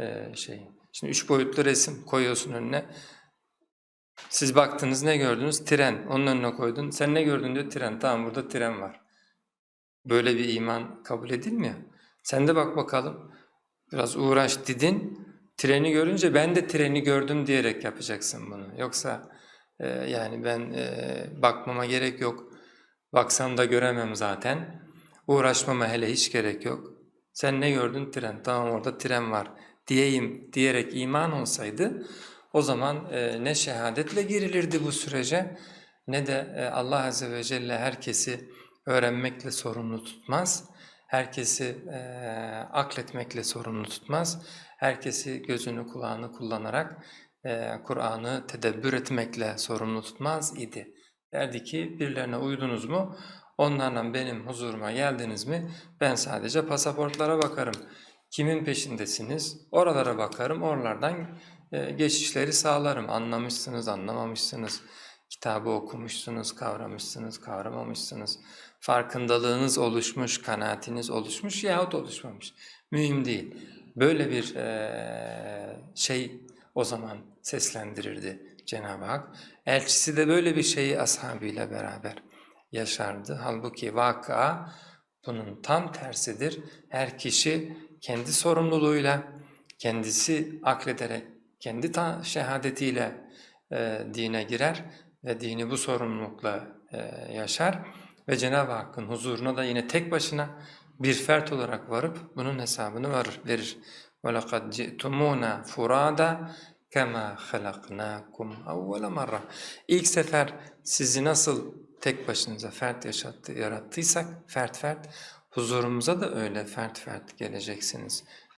e, şey. Şimdi üç boyutlu resim koyuyorsun önüne. Siz baktınız ne gördünüz? Tren. Onun önüne koydun. Sen ne gördün diyor tren. Tamam burada tren var. Böyle bir iman kabul edilmiyor. Sen de bak bakalım. Biraz uğraş didin. Treni görünce ben de treni gördüm diyerek yapacaksın bunu. Yoksa e, yani ben e, bakmama gerek yok. Baksam da göremem zaten. Uğraşmama hele hiç gerek yok. Sen ne gördün? Tren. Tamam orada tren var diyeyim diyerek iman olsaydı o zaman e, ne şehadetle girilirdi bu sürece ne de e, Allah Azze ve Celle herkesi öğrenmekle sorumlu tutmaz. Herkesi e, akletmekle sorumlu tutmaz. Herkesi gözünü kulağını kullanarak e, Kur'an'ı tedebbür etmekle sorumlu tutmaz idi. Derdi ki birilerine uydunuz mu? Onlarla benim huzuruma geldiniz mi? Ben sadece pasaportlara bakarım. Kimin peşindesiniz? Oralara bakarım, oralardan e, geçişleri sağlarım. Anlamışsınız, anlamamışsınız. Kitabı okumuşsunuz, kavramışsınız, kavramamışsınız. Farkındalığınız oluşmuş, kanaatiniz oluşmuş yahut oluşmamış. Mühim değil. Böyle bir e, şey o zaman seslendirirdi Cenab-ı Hak. Elçisi de böyle bir şeyi ashabıyla beraber yaşardı. Halbuki vaka bunun tam tersidir. Her kişi kendi sorumluluğuyla, kendisi aklederek, kendi ta şehadetiyle e, dine girer ve dini bu sorumlulukla e, yaşar ve Cenab-ı Hakk'ın huzuruna da yine tek başına bir fert olarak varıp bunun hesabını varır, verir. وَلَقَدْ جِئْتُمُونَ فُرَادًا كَمَا خَلَقْنَاكُمْ اَوَّلَ مَرَّةٍ İlk sefer sizi nasıl tek başınıza fert yaşattı, yarattıysak, fert fert, huzurumuza da öyle fert fert geleceksiniz.